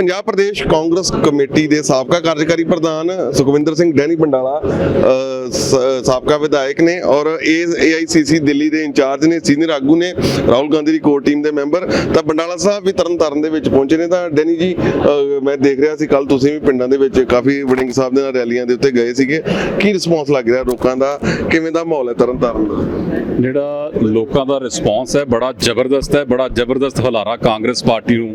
Punjab Pradesh Congress committee ਦੇ ਸਾਬਕਾ ਕਾਰਜਕਾਰੀ ਪ੍ਰਧਾਨ ਸੁਖਵਿੰਦਰ ਸਿੰਘ ਡੈਨੀ ਬੰਡਾਲਾ ਅ, ਸਾਬਕਾ ਵਿਧਾਇਕ ਨੇ ਔਰ ਏਆਈਸੀਸੀ ਦਿੱਲੀ ਦੇ ਇੰਚਾਰਜ ਨੇ ਸੀਨੀਅਰ ਆਗੂ ਨੇ ਰਾਹੁਲ ਗਾਂਧੀ ਦੀ ਕੋਰ ਟੀਮ ਦੇ ਮੈਂਬਰ। ਤਾਂ ਬੰਡਾਲਾ ਸਾਹਿਬ ਵੀ ਤਰਨਤਾਰਨ ਦੇ ਵਿੱਚ ਪਹੁੰਚੇ ਨੇ। ਤਾਂ ਡੈਨੀ ਜੀ ਮੈਂ ਦੇਖ ਰਿਹਾ ਸੀ ਕੱਲ ਤੁਸੀਂ ਵੀ ਪਿੰਡਾਂ ਦੇ ਵਿੱਚ ਕਾਫੀ ਵੜਿੰਗ ਸਾਹਿਬ ਦੇ ਨਾਲ ਰੈਲੀਆਂ ਦੇ ਉੱਤੇ ਗਏ ਸੀਗੇ। ਕੀ ਰਿਸਪੌਂਸ ਲੱਗ ਰਿਹਾ ਲੋਕਾਂ ਦਾ? ਕਿਵੇਂ ਦਾ ਮਾਹੌਲ ਹੈ ਤਰਨਤਾਰਨ ਦਾ? ਜਿਹੜਾ ਲੋਕਾਂ ਦਾ ਰਿਸਪੌਂਸ ਹੈ ਬੜਾ ਜ਼ਬਰਦਸਤ ਹੈ ਬੜਾ ਜ਼ਬਰਦਸਤ ਹਲਾਰਾ ਕਾਂਗਰਸ ਪਾਰਟੀ ਨੂੰ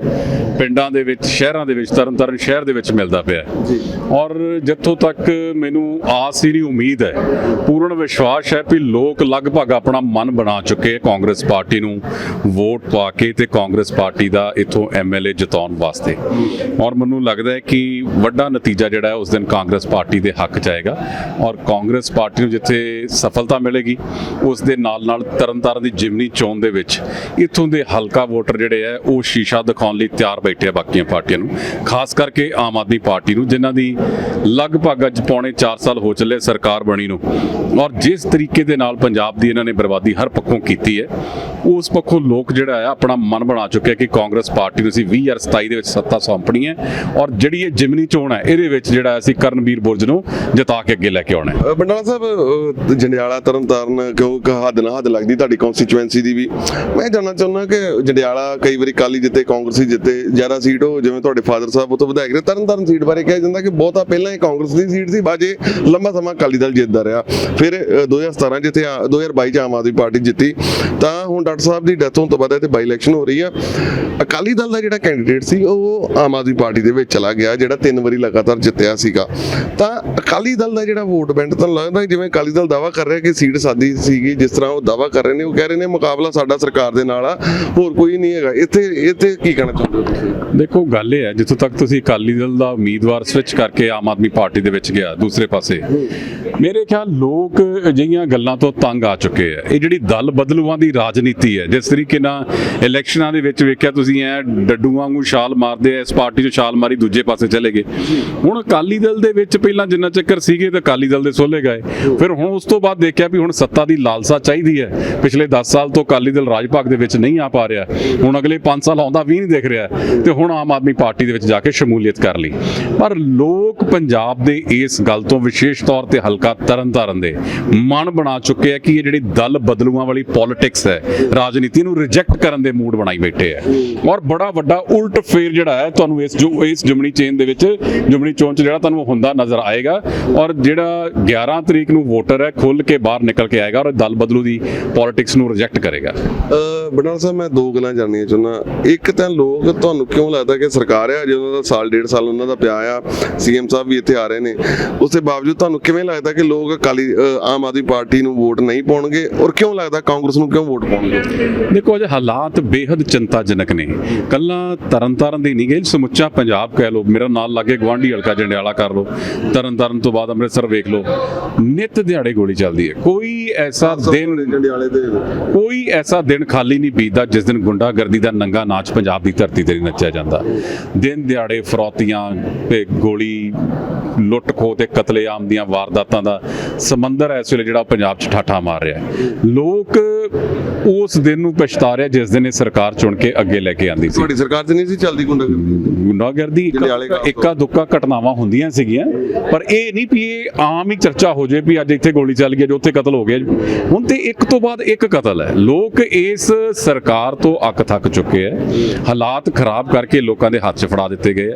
ਪਿੰਡਾਂ ਦੇ ਵਿੱਚ ਸ਼ਹਿਰਾਂ ਦੇ ਵਿੱਚ ਤਰਨਤਾਰਨ ਸ਼ਹਿਰ ਦੇ ਵਿੱਚ ਮਿਲਦਾ ਪਿਆ ਹੈ। ਜੀ। ਔਰ ਜਿੱਥੋਂ ਤੱਕ ਮੈਨੂੰ ਆਸ ਹੀ ਨਹੀਂ ਉਮੀਦ ਹੈ ਪੂਰਨ ਵਿਸ਼ਵਾਸ ਹੈ ਕਿ ਲੋਕ ਲਗਭਗ ਆਪਣਾ ਮਨ ਬਣਾ ਚੁੱਕੇ ਹੈ ਕਾਂਗਰਸ ਪਾਰਟੀ ਨੂੰ ਵੋਟ ਪਾ ਕੇ ਤੇ ਕਾਂਗਰਸ ਪਾਰਟੀ ਦਾ ਇਥੋਂ ਐਮਐਲਏ ਜਿਤਾਉਣ ਵਾਸਤੇ। ਔਰ ਮੈਨੂੰ ਲੱਗਦਾ ਹੈ ਕਿ ਵੱਡਾ ਨਤੀਜਾ ਜਿਹੜਾ ਹੈ ਉਸ ਦਿਨ ਕਾਂਗਰਸ ਪਾਰਟੀ ਦੇ ਹੱਕ ਚ ਆਏਗਾ। ਔਰ ਕਾਂਗਰਸ ਪਾਰਟੀ ਨੂੰ ਜਿੱਥੇ ਸਫਲਤਾ ਮਿਲੇਗੀ ਉਸ ਦੇ ਨਾਲ ਨਾਲ ਤਰਨਤਾਰਨ ਦੀ ਜਿਮਨੀ ਚੋਣ ਦੇ ਵਿੱਚ ਇਥੋਂ ਦੇ ਹਲਕਾ ਵੋਟਰ ਜਿਹੜੇ ਹੈ ਉਹ ਸ਼ੀਸ਼ਾ ਦਿਖਾਉਣ ਲਈ ਤਿਆਰ ਬੈਠੇ ਆ ਬਾਕੀਆਂ ਪਾਰਟੀਆਂ ਨੂੰ, ਖਾਸ ਕਰਕੇ ਆਮ ਆਦਮੀ ਪਾਰਟੀ ਨੂੰ, ਜਿਨ੍ਹਾਂ ਦੀ ਲਗਭਗ ਅੱਜ ਪੌਣੇ 4 ਸਾਲ ਹੋ ਚੱਲੇ ਸਰਕਾਰ ਬਣੀ ਨੂੰ। ਔਰ ਜਿਸ ਤਰੀਕੇ ਦੇ ਨਾਲ ਪੰਜਾਬ ਦੀ ਇਹਨਾਂ ਨੇ ਬਰਬਾਦੀ ਹਰ ਪੱਖੋਂ ਕੀਤੀ ਹੈ, ਉਸ ਪੱਖੋਂ ਲੋਕ ਜਿਹੜਾ ਆ ਆਪਣਾ ਮਨ ਬਣਾ ਚੁੱਕਿਆ ਕਿ ਕਾਂਗਰਸ ਪਾਰਟੀ ਨੂੰ ਅਸੀਂ 2027 ਦੇ ਵਿੱਚ ਸੱਤਾ ਸੌਂਪਣੀ ਹੈ ਔਰ ਜਿਹੜੀ ਇਹ ਜਿਮਨੀ ਚੋਣ ਹੈ, ਇਹਦੇ ਵਿੱਚ ਜਿਹੜਾ ਅਸੀਂ ਕਰਨਵੀਰ ਬੁਰਜ ਨੂੰ ਜਿਤਾ ਕੇ ਅੱਗੇ ਲੈ ਕੇ ਆਉਣਾ ਹੈ। ਬੰਡਾਲਾ ਸਾਹਿਬ ਜੰਡਿਆਲਾ, ਤਰਨਤਾਰਨ, ਕਿਉਂ ਕਿ ਹੱਦ ਨਾ ਹੱਦ ਲੱਗਦੀ ਤੁਹਾਡੀ ਕਨਸਟੀਚੁਐਂਸੀ ਦੀ ਵੀ। ਮੈਂ ਜਾਣਨਾ ਚਾਹੁੰਦਾ ਕਿ ਜੰਡਿਆਲਾ ਕਈ ਵਾਰੀ ਕਾਲੀ ਜਿੱਤੇ, ਕਾਂਗਰਸੀ ਜਿੱਤੇ, ਜ਼ਿਆਦਾ ਸੀਟ ਹੋ ਜਿਵੇਂ ਤੁਹਾਡੇ ਫਾਦਰ ਸਾਹਿਬ ਉਹ ਤੋਂ ਵਿਧਾਇਕ ਨੇ, ਤਰਨਤਾਰਨ ਸੀਟ ਬਾਰੇ ਕਿਹਾ ਜਾਂਦਾ ਕਿ ਬਹੁਤਾ ਪਹਿਲਾਂ ਹੀ ਕਾਂਗਰਸ ਦੀ ਸੀਟ ਸੀ ਬਾਜੇ ਲੰਬਾ ਸਮਾਂ ਅਕਾਲੀ ਦਲ ਜਿੱਤਦਾ ਰਿਹਾ। ਫਿਰ ਅ, 2017 ਜਿੱਥੇ 2022 ਚ ਆਮ ਆਦਮੀ ਪਾਰਟੀ ਜਿੱਤੀ। ਤਾਂ ਹੁਣ ਡਾਕਟਰ ਸਾਹਿਬ ਦੀ ਡੈਥ ਹੋਣ ਤੋਂ ਬਾਅਦ ਇੱਥੇ ਬਾਈ ਇਲੈਕਸ਼ਨ ਹੋ ਰਹੀ ਆ। ਅਕਾਲੀ ਦਲ ਦਾ ਜਿਹੜਾ ਕੈਂਡੀਡੇਟ ਸੀ ਉਹ ਆਮ ਆਦਮੀ ਪਾਰਟੀ ਦੇ ਵਿੱਚ ਚਲਾ ਗਿਆ ਜਿਹੜਾ ਤਿੰਨ ਵਾਰੀ ਲਗਾਤਾਰ ਜਿੱਤਿਆ ਸੀਗਾ। ਤਾਂ ਅਕਾਲੀ ਦਲ ਦਾ ਜਿਹੜਾ ਵੋਟ ਬੈਂਡ ਤਾਂ ਲੱਗਦਾ ਜਿਵੇਂ ਅਕਾਲੀ ਦਲ ਦਾਵਾ ਕਰ ਰਿਹਾ ਕਿ ਸੀਟ ਸਾਦੀ ਸੀਗੀ ਜਿਸ ਤਰ੍ਹਾਂ ਉਹ ਦਾਵਾ ਕਰ ਰਹੇ ਨੇ ਉਹ ਕਹਿ ਰਹੇ ਨੇ ਮੁਕਾਬਲਾ ਸਾਡਾ ਸਰਕਾਰ ਦੇ ਨਾਲ ਆ ਹੋਰ ਕੋਈ ਨਹੀਂ ਹੈਗਾ। ਇੱਥੇ ਇੱਥੇ ਕੀ ਕਹਿਣਾ ਚਾਹੁੰਦੇ ਹੋ ਤੁਸੀਂ? ਦੇਖੋ ਗੱਲ ਇਹ ਹੈ ਜਿੱਥੋਂ ਤੱਕ ਤੁਸੀਂ ਅਕਾਲੀ ਦਲ ਦਾ ਉਮੀਦਵਾਰ ਸਵਿਚ ਕਰਕੇ ਆਮ ਆਦਮੀ ਪਾਰਟੀ ਦੇ ਵਿੱਚ ਗਿਆ, ਦੂਸਰੇ ਪਾਸੇ। ਮੇਰੇ ਖਿਆਲ ਲੋਕ ਅਜਿਹੀਆਂ ਗੱਲਾਂ ਤੋਂ ਤੰਗ ਆ ਚੁੱਕੇ ਆ। ਇਹ ਜਿਹੜੀ ਦਲ ਬਦਲੂਆਂ ਦੀ ਰਾਜਨੀਤੀ ਹੈ, ਜਿਸ ਤਰੀਕੇ ਨਾਲ ਇਲੈਕਸ਼ਨਾਂ ਦੇ ਵਿੱਚ ਵੇਖਿਆ ਤੁਸੀਂ ਐ, ਡੱਡੂ ਵਾਂਗੂ ਛਾਲ ਮਾਰਦੇ ਆ, ਇਸ ਪਾਰਟੀ 'ਚੋਂ ਛਾਲ ਮਾਰੀ ਦੂਜੇ ਪਾਸੇ ਚਲੇ ਗਏ। ਹੁਣ ਅਕਾਲੀ ਦਲ ਦੇ ਵਿੱਚ ਪਹਿਲਾਂ ਜਿੰਨਾ ਚੱਕਰ ਸੀਗੇ ਤਾਂ ਅਕਾਲੀ ਦਲ ਦੇ ਸੋਲੇ ਗਏ। ਫਿਰ ਹੁਣ ਉਸ ਤੋਂ ਬਾਅਦ ਦੇਖਿਆ ਵੀ ਹੁਣ ਸੱਤਾ ਦੀ ਲਾਲਸਾ ਚਾਹੀਦੀ ਹੈ। ਪਿਛਲੇ 10 ਸਾਲ ਤੋਂ ਅਕਾਲੀ ਦਲ ਰਾਜ ਭਾਗ ਦੇ ਵਿੱਚ ਨਹੀਂ ਆ ਪਾ ਰਿਹਾ। ਹੁਣ ਅਗਲੇ 5 ਸਾਲ ਆਉਂਦਾ ਵੀ ਨਹੀਂ ਦੇਖ ਰਿਹਾ। ਤੇ ਹੁਣ ਆਮ ਆਦਮੀ ਪਾਰਟੀ ਦੇ ਵਿੱਚ ਜਾ ਕੇ ਸ਼ਮੂਲੀਅਤ ਕਰ ਲਈ। ਪਰ ਲੋਕ ਪੰਜਾਬ ਪੰਜਾਬ ਦੇ ਇਸ ਗੱਲ ਤੋਂ ਵਿਸ਼ੇਸ਼ ਤੌਰ ਤੇ ਹਲਕਾ ਤਰਨਤਾਰਨ ਦੇ ਮਨ ਬਣਾ ਚੁੱਕੇ ਆ ਕਿ ਇਹ ਜਿਹੜੀ ਦਲ ਬਦਲੂਆਂ ਵਾਲੀ ਪੋਲਿਟਿਕਸ ਹੈ, ਰਾਜਨੀਤੀ ਨੂੰ ਰਿਜੈਕਟ ਕਰਨ ਦੇ ਮੂਡ ਬਣਾਈ ਬੈਠੇ ਆ। ਔਰ ਬੜਾ ਵੱਡਾ ਉਲਟ ਫੇਰ ਜਿਹੜਾ ਹੈ, ਤੁਹਾਨੂੰ ਇਸ ਜੋ, ਇਸ ਜਮਣੀ ਚੇਨ ਦੇ ਵਿੱਚ ਜਮਣੀ ਚੋਣ ਚ ਜਿਹੜਾ ਤੁਹਾਨੂੰ ਹੁੰਦਾ ਨਜ਼ਰ ਆਏਗਾ। ਔਰ ਜਿਹੜਾ 11 ਤਰੀਕ ਨੂੰ ਵੋਟਰ ਹੈ ਖੁੱਲ ਕੇ ਬਾਹਰ ਨਿਕਲ ਕੇ ਆਏਗਾ ਔਰ ਦਲ ਬਦਲੂ ਦੀ ਪੋਲਿਟਿਕਸ ਨੂੰ ਰਿਜੈਕਟ ਕਰੇਗਾ। ਅ ਸਾਹਿਬ, ਮੈਂ ਦੋ ਗੱਲਾਂ ਜਾਣਨੀਆਂ ਚਾਹੁੰਦਾ। ਇੱਕ ਤਾਂ ਲੋਕ ਤੁਹਾਨੂੰ ਕਿਉਂ ਲੱਗਦਾ ਕਿ ਸਰਕਾਰ ਆ ਜਦੋਂ ਦਾ ਸਾਲ, ਡੇਢ ਸਾਲ ਉਹਨਾਂ ਦਾ ਪਿਆ ਆ, ਸੀਐਮ ਸਾਹਿਬ ਵੀ ਇੱਥੇ ਆ ਰਹੇ ਨੇ। ਉਸ ਦੇ ਬਾਵਜੂਦ ਤੁਹਾਨੂੰ ਕਿਵੇਂ ਲੱਗਦਾ ਕਿ ਲੋਕ ਅਕਾਲੀ ਅ, ਆਮ ਆਦਮੀ ਪਾਰਟੀ ਨੂੰ ਵੋਟ ਨਹੀਂ ਪਾਉਣਗੇ? ਔਰ ਕਿਉਂ ਲੱਗਦਾ ਕਾਂਗਰਸ ਨੂੰ ਕਿਉਂ ਵੋਟ ਪਾਉਣਗੇ? ਦੇਖੋ ਅਜੇ ਹਾਲਾਤ ਬੇहद ਚਿੰਤਾਜਨਕ ਨੇ। ਕੱਲਾ ਤਰਨਤਾਰਨ ਦੀ ਨਹੀਂ ਗਈ ਸਮੁੱਚਾ ਪੰਜਾਬ ਕਹਿ ਲਓ। ਮੇਰਾ ਨਾਲ ਲੱਗੇ ਗਵਾਂਢੀ ਹਲਕਾ ਜੰਡਿਆਲਾ ਕਰ ਲਓ। ਤਰਨਤਾਰਨ ਤੋਂ ਬਾਅਦ ਅੰਮ੍ਰਿਤਸਰ ਵੇਖ ਲਓ। ਨਿਤ ਦਿਹਾੜੇ ਗੋਲੀ ਚੱਲਦੀ ਹੈ। ਕੋਈ ਐਸਾ ਦਿਨ ਜੰਡਿਆਲੇ ਦੇ ਕੋਈ ਐਸਾ ਦਿਨ ਖਾਲੀ ਨਹੀਂ ਬੀਤਦਾ ਜਿਸ ਦਿਨ ਗੁੰਡਾਗਰਦੀ ਦਾ ਨੰਗਾ ਨਾਚ ਪੰਜਾਬ ਦੀ ਧਰਤੀ ਤੇ ਨੱਚਿਆ ਜਾਂਦਾ। ਦਿਨ ਦਿਹਾੜੇ ਫਰੌਤੀਆਂ ਤੇ ਗੋਲੀ ਲੁੱਟ ਖੋਹ ਤੇ ਕਤਲੇਆਮ ਦੀਆਂ ਵਾਰਦਾਤਾਂ ਦਾ ਸਮੁੰਦਰ ਇਸ ਵੇਲੇ ਜਿਹੜਾ ਪੰਜਾਬ 'ਚ ਠਾਠਾ ਮਾਰ ਰਿਹਾ ਹੈ। ਲੋਕ ਉਸ ਦਿਨ ਨੂੰ ਪਛਤਾ ਰਿਹਾ ਜਿਸ ਦਿਨ ਇਹ ਸਰਕਾਰ ਚੁਣ ਕੇ ਅੱਗੇ ਲੈ ਕੇ ਆਂਦੀ ਸੀ। ਤੁਹਾਡੀ ਸਰਕਾਰ 'ਚ ਨਹੀਂ ਸੀ ਚੱਲਦੀ ਗੁੰਡਾਗਰਦੀ? ਗੁੰਡਾਗਰਦੀ ਇੱਕਾ ਦੁੱਕਾ ਘਟਨਾਵਾਂ ਹੁੰਦੀਆਂ ਸੀਗੀਆਂ ਪਰ ਇਹ ਨਹੀਂ ਵੀ ਇਹ ਆਮ ਹੀ ਚਰਚਾ ਹੋ ਜੇ ਵੀ ਅੱਜ ਇੱਥੇ ਗੋਲੀ ਚੱਲ ਗਈ ਅੱਜ ਉੱਥੇ ਕਤਲ ਹੋ ਗਿਆ। ਹੁਣ ਤੇ ਇੱਕ ਤੋਂ ਬਾਅਦ ਇੱਕ ਕਤਲ ਹੈ। ਲੋਕ ਇਸ ਸਰਕਾਰ ਤੋਂ ਅੱਕ ਥੱਕ ਚੁੱਕੇ ਹੈ। ਹਾਲਾਤ ਖਰਾਬ ਕਰਕੇ ਲੋਕਾਂ ਦੇ ਹੱਥ 'ਚ ਫੜਾ ਦਿੱਤੇ ਗਏ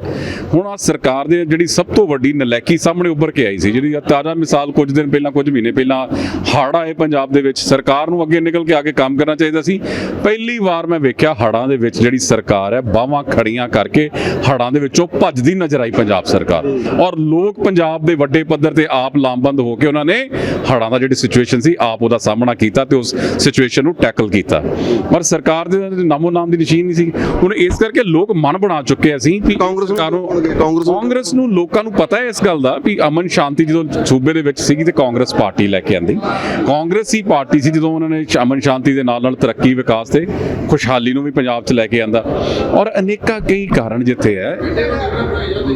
ਹੁਣ ਆ ਸਰਕਾਰ ਦੇ ਜਿਹੜੀ ਸਭ ਤੋਂ ਵੱਡੀ ਨਲੈਕੀ ਸਾਹਮਣੇ ਉੱਭਰ ਕੇ ਆਈ ਸੀ ਜਿਹੜੀ ਤਾਜ਼ਾ ਮਿਸਾਲ ਕੁਝ ਦਿਨ ਪਹਿਲਾਂ ਕੁਝ ਮਹੀਨੇ ਪਹਿਲਾਂ ਹੜ੍ਹ ਆਏ ਪੰਜਾਬ ਦੇ ਵਿੱਚ ਸਰਕਾਰ ਨੂੰ ਅੱਗੇ ਨਿਕਲ ਕੇ ਆ ਕੇ ਕੰਮ ਕਰਨਾ ਚਾਹੀਦਾ ਸੀ। ਪਹਿਲੀ ਵਾਰ ਮੈਂ ਵੇਖਿਆ ਹੜ੍ਹਾਂ ਦੇ ਵਿੱਚ ਜਿਹੜੀ ਸਰਕਾਰ ਹੈ ਬਾਹਾਂ ਖੜੀਆਂ ਕਰਕੇ ਹੜ੍ਹਾਂ ਦੇ ਵਿੱਚੋਂ ਭੱਜਦੀ ਨਜ਼ਰ ਆਈ ਪੰਜਾਬ ਸਰਕਾਰ। ਔਰ ਲੋਕ ਪੰਜਾਬ ਦੇ ਵੱਡੇ ਪੱਧਰ ਤੇ ਆਪ ਲਾਮਬੰਦ ਹੋ ਕੇ ਉਹਨਾਂ ਨੇ ਹੜ੍ਹਾਂ ਦਾ ਜਿਹੜੀ ਸਿਚੁਏਸ਼ਨ ਸੀ ਆਪ ਉਹਦਾ ਸਾਹਮਣਾ ਕੀਤਾ ਤੇ ਉਸ ਸਿਚੁਏਸ਼ਨ ਨੂੰ ਟੈਕਲ ਕੀਤਾ। ਪਰ ਸਰਕਾਰ ਦੇ ਨਾਮੋ ਨਾਮ ਦੀ ਨਿਸ਼ਾਨ ਨਹੀਂ ਸੀ। ਹੁਣ ਇਸ ਕਰਕੇ ਲੋਕ ਮਨ ਬਣਾ ਚੁੱਕੇ ਅਸੀਂ ਕਾਂਗਰਸ ਨੂੰ ਕਾਂਗਰਸ ਨੂੰ ਲੋਕਾਂ ਨੂੰ ਪਤਾ ਹੈ ਇਸ ਗੱਲ ਦਾ ਵੀ ਅਮਨ ਸ਼ਾਂਤੀ ਜਦੋਂ ਸੂਬੇ ਦੇ ਵਿੱਚ ਸੀਗੀ ਤੇ ਕਾਂਗਰਸ ਪਾਰਟੀ ਲੈ ਕੇ ਆਂਦੀ। ਹੀ ਪਾਰਟੀ ਸੀ ਜਦੋਂ ਉਹਨਾਂ ਨੇ ਅਮਨ ਸ਼ਾਂਤੀ ਦੇ ਨਾਲ ਨਾਲ ਤਰੱਕੀ, ਵਿਕਾਸ ਤੇ ਖੁਸ਼ਹਾਲੀ ਨੂੰ ਵੀ ਪੰਜਾਬ 'ਚ ਲੈ ਕੇ ਆਂਦਾ। ਔਰ ਅਨੇਕਾਂ ਕਈ ਕਾਰਨ ਜਿੱਥੇ ਹੈ,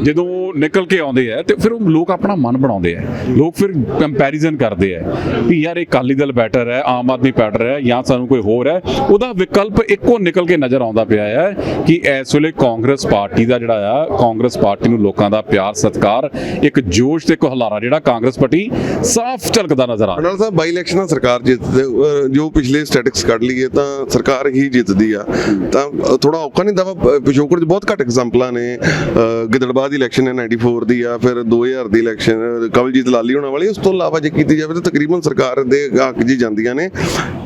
ਜਦੋਂ ਨਿਕਲ ਕੇ ਆਉਂਦੇ ਆ ਤੇ ਫਿਰ ਉਹ ਲੋਕ ਆਪਣਾ ਮਨ ਬਣਾਉਂਦੇ ਆ। ਲੋਕ ਫਿਰ ਕੰਪੈਰੀਜ਼ਨ ਕਰਦੇ ਆ ਵੀ ਯਾਰ ਇਹ ਅਕਾਲੀ ਦਲ ਬੈਟਰ ਹੈ, ਆਮ ਆਦਮੀ ਬੈਟਰ ਹੈ ਜਾਂ ਸਾਨੂੰ ਕੋਈ ਹੋਰ ਹੈ। ਉਹਦਾ ਵਿਕਲਪ ਇੱਕੋ ਨਿਕਲ ਕੇ ਨਜ਼ਰ ਆਉਂਦਾ ਪਿਆ ਹੈ ਕਿ ਇਸ ਵੇਲੇ ਕਾਂਗਰਸ ਪਾਰਟੀ ਦਾ ਜਿਹੜਾ ਆ, ਕਾਂਗਰਸ ਪਾਰਟੀ ਨੂੰ ਲੋਕਾਂ ਦਾ ਪਿਆਰ, ਸਤਿਕਾਰ, ਇੱਕ ਜੋਸ਼ ਤੇ ਇੱਕ ਹੁਲਾਰਾ ਜਿਹੜਾ ਕਾਂਗਰਸ ਪਾਰਟੀ ਸਾਫ਼ ਝਲਕਦਾ ਨਜ਼ਰ ਆ। ਰਿਹਾ ਸਾਹਿਬ ਬਾਈ ਇਲੈਕਸ਼ਨਾਂ ਸਰਕਾਰ ਜਿੱਤਦੇ ਜੋ ਪਿਛਲੇ ਸਟੈਟਿਕਸ ਕੱਢ ਲਈਏ ਤਾਂ ਸਰਕਾਰ ਹੀ ਜਿੱਤਦੀ ਆ। ਤਾਂ ਥੋੜਾ ਔਖਾ ਨਹੀਂ ਦਵਾ ਪਿਛੋਕੜ ਚ ਬਹੁਤ ਘੱਟ ਐਗਜ਼ਾਮਪਲਾਂ ਨੇ, ਅਹ, ਗਿੱਦੜਬਾਹ ਦੀ ਇਲੈਕਸ਼ਨ ਹੈ 94 ਦੀ ਆ, ਫਿਰ 2000 ਦੀ ਇਲੈਕਸ਼ਨ ਕਵਲਜੀਤ ਲਾਲੀ ਹੋਣਾ ਵਾਲੀ, ਉਸ ਤੋਂ ਇਲਾਵਾ ਜੇ ਕੀਤੀ ਜਾਵੇ ਤਾਂ ਤਕਰੀਬਨ ਸਰਕਾਰ ਦੇ ਹੱਕ ਜੀ ਜਾਂਦੀਆਂ ਨੇ।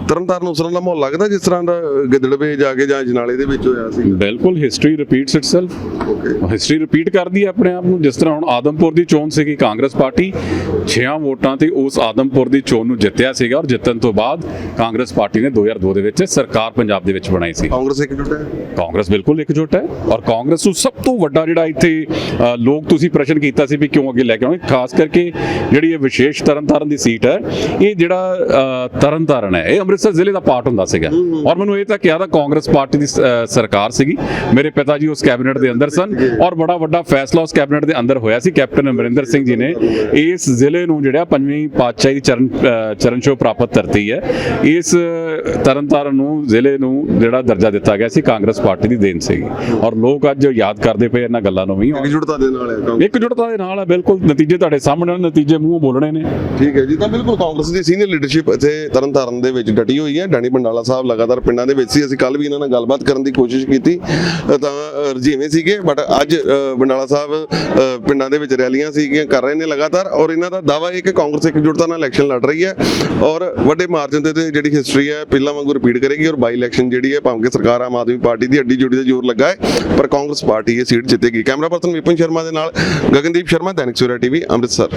ਤਰਨਤਾਰਨ ਉਸ ਤਰ੍ਹਾਂ ਦਾ ਮਾਹੌਲ ਲੱਗਦਾ ਜਿਸ ਤਰ੍ਹਾਂ ਦਾ ਗਿੱਦੜਵੇ ਜਾ ਕੇ ਜਾਂ ਜਨਾਲੇ ਦੇ ਵਿੱਚ ਹੋਇਆ ਸੀ ਬਿਲਕੁਲ history repeats itself okay history repeat ਕਰਦੀ ਹੈ ਆਪਣੇ ਆਪ ਨੂੰ। ਜਿਸ ਤਰ੍ਹਾਂ ਹੁਣ ਆਦਮਪੁਰ ਦੀ ਚੋਣ ਸੀਗੀ ਕਾਂਗਰਸ ਪਾਰਟੀ 6 ਵੋਟਾਂ ਤੇ ਉਸ ਆਦਮਪੁਰ ਦੀ ਚੋਣ ਨੂੰ ਜਿੱਤਿਆ ਸੀਗਾ ਔਰ ਜਿੱਤਣ ਤੋਂ ਬਾਅਦ ਕਾਂਗਰਸ ਪਾਰਟੀ ਨੇ 2002 ਦੇ ਵਿੱਚ ਸਰਕਾਰ ਪੰਜਾਬ ਦੇ ਵਿੱਚ ਬਣਾਈ ਸੀ। ਕਾਂਗਰਸ ਇੱਕ ਜੁਟ ਹੈ? ਕਾਂਗਰਸ ਬਿਲਕੁਲ ਇਕਜੁੱਟ ਹੈ ਔਰ ਕਾਂਗਰਸ ਨੂੰ ਸਭ ਤੋਂ ਵੱਡਾ ਜਿਹੜਾ ਇੱਥੇ ਲੋਕ ਤੁਸੀਂ ਪ੍ਰਸ਼ਨ ਕੀਤਾ ਸੀ ਵੀ ਕਿਉਂ ਅੱਗੇ ਲੈ ਕੇ ਆਉਣਗੇ ਖਾਸ ਕਰਕੇ ਜਿਹੜੀ ਇਹ ਵਿਸ਼ੇਸ਼ ਤਰਨਤਾਰਨ ਦੀ ਸੀਟ ਹੈ ਇਹ ਜਿਹੜਾ ਤਰਨਤਾਰਨ ਹੈ ਇਹ ਅੰਮ੍ਰਿਤਸਰ ਜ਼ਿਲ੍ਹੇ ਦਾ ਪਾਰਟ ਹੁੰਦਾ ਸੀਗਾ। ਔਰ ਮੈਨੂੰ ਇਹ ਤਾਂ ਕਿਹਾ ਤਾਂ ਕਾਂਗਰਸ ਪਾਰਟੀ ਦੀ ਸਰਕਾਰ ਸੀਗੀ। ਮੇਰੇ ਪਿਤਾ ਜੀ ਉਸ ਕੈਬਨਿਟ ਦੇ ਅੰਦਰ ਸਨ ਔਰ ਬੜਾ ਵੱਡਾ ਫੈਸਲਾ ਉਸ ਕੈਬਨਿਟ ਦੇ ਅੰਦਰ ਹੋਇਆ ਸੀ। ਕੈਪਟਨ ਅਮਰਿੰਦਰ ਸਿੰਘ ਜੀ ਨੇ ਇਸ ਜ਼ਿਲ੍ਹੇ ਨੂੰ ਜਿਹੜਾ ਪੰਜਵੀਂ ਪਾਤਸ਼ਾਹੀ ਦੀ ਚਰਨ ਚਰਨ ਛੋਹ ਪ੍ਰਾਪਤ ਧਰਤੀ ਹੈ ਇਸ ਤਰਨਤਾਰਨ ਨੂੰ ਜ਼ਿਲ੍ਹੇ ਨੂੰ ਜਿਹੜਾ ਦਰਜਾ ਦਿੱਤਾ ਗਿਆ ਸੀ ਕਾਂਗਰਸ ਪਾਰਟੀ ਦੀ ਦੇਣ ਸੀਗੀ। ਔਰ ਲੋਕ ਅੱਜ ਯਾਦ ਕਰਦੇ ਪਏ ਇਹਨਾਂ ਗੱਲਾਂ ਨੂੰ ਵੀ। ਇਕਜੁੱਟਤਾ ਦੇ ਨਾਲ ਹੈ ਇਕਜੁੱਟਤਾ ਦੇ ਨਾਲ ਹੈ ਬਿਲਕੁਲ। ਨਤੀਜੇ ਤੁਹਾਡੇ ਸਾਹਮਣੇ ਨਤੀਜੇ ਮੂੰਹੋਂ ਬੋਲਣੇ ਨੇ। ਠੀਕ ਹੈ ਜੀ ਤਾਂ ਬਿਲਕੁਲ ਕਾਂਗਰਸ ਦੀ ਸੀਨੀਅਰ ਲੀਡਰਸ਼ਿਪ ਇੱਥੇ ਤਰਨਤਾਰਨ ਦੇ ਵਿੱਚ ਡਟੀ ਹੋਈ ਹੈ। ਡਾਣੀ ਬੰਡਾਲਾ ਸਾਹਿਬ ਲਗਾਤਾਰ ਪਿੰਡਾਂ ਦੇ ਵਿੱਚ ਸੀ। ਅਸੀਂ ਕੱਲ ਵੀ ਇਹਨਾਂ ਨਾਲ ਗੱਲਬਾਤ ਕਰਨ ਦੀ ਕੋਸ਼ਿਸ਼ ਕੀਤੀ। ਤਾਂ ਰਜੀਵੇਂ ਸੀਗੇ ਬਟ ਅੱਜ ਬੰਡਾਲਾ ਸਾਹਿਬ ਪਿੰਡਾਂ ਦੇ ਵਿੱਚ ਰੈਲੀਆਂ ਸੀਗੀਆਂ, ਕਰ ਰਹੇ ਨੇ ਲਗਾਤਾਰ। ਔਰ ਇਹਨਾਂ ਦਾ ਦਾਵਾ ਇਹ ਕਿ ਕਾਂਗਰਸ ਇਕਜੁੱਟਤਾ ਨਾਲ ਇਲੈਕਸ਼ਨ ਲੜ ਰਹੀ ਹੈ। ਔਰ ਵੱਡੇ ਮਾਰਜਨ ਤੇ ਜਿਹੜੀ ਹਿਸਟਰੀ ਹੈ, ਪਹਿਲਾਂ ਵਾਂਗੂ ਰਿਪੀਟ ਕਰੇਗੀ। ਔਰ ਬਾਈ ਇਲੈਕਸ਼ਨ ਜਿਹੜੀ ਹੈ, ਭਾਵੇਂ ਕਿ ਸਰਕਾਰ ਆਮ ਆਦਮੀ ਪਾਰਟੀ ਦੀ ਅੱਡੀ ਜੁੜੀ ਦਾ ਜ਼ੋਰ ਲੱਗਾ ਹੈ, ਪਰ ਕਾਂਗਰਸ ਪਾਰਟੀ ਇਹ ਸੀਟ ਜਿੱਤੇਗੀ। ਕੈਮਰਾ ਪਰਸਨ ਵਿਪਨ ਸ਼ਰਮਾ ਦੇ ਨਾਲ ਗਗਨਦੀਪ ਸ਼ਰਮਾ, ਦੈਨਿਕ ਸੂਰਿਆ ਟੀਵੀ, ਅੰਮ੍ਰਿਤਸਰ।